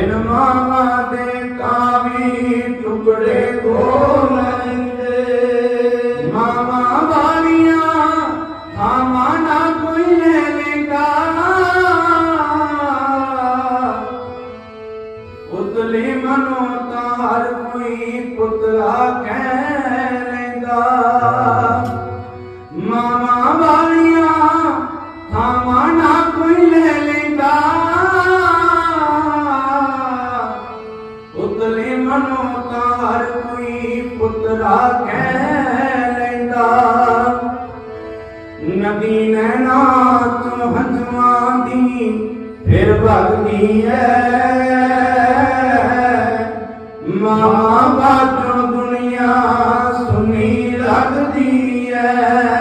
ਮਾਵਾ ਦੇ ਕਾਵੀ ਟੁਕੜੇ ਕੋ ਲੈਂਦੇ। ਮਾਵਾ ਵਾਲੀਆਂ ਥਾਮਾ ਨਾ ਕੋਈ ਲੈ ਲੈਂਦਾ ਉਤਲੇ ਮਨੋ ਤਾਰ ਕੋਈ ਪੁੱਤਰਾ ਕਹਿ ਲੈਂਦਾ। ਮਾ ਮਨੋ ਤਾਰ ਕੋਈ ਪੁੱਤਰਾ ਕਹਿ ਲੈਂਦਾ। ਨਦੀ ਨੈਣਾ ਤੋਂ ਹੰਝੂਆਂ ਦੀ ਫਿਰ ਭਗਦੀ ਐ। ਮਾਂ ਬਾਤੋਂ ਦੁਨੀਆ ਸੁਣੀ ਲੱਗਦੀ ਐ।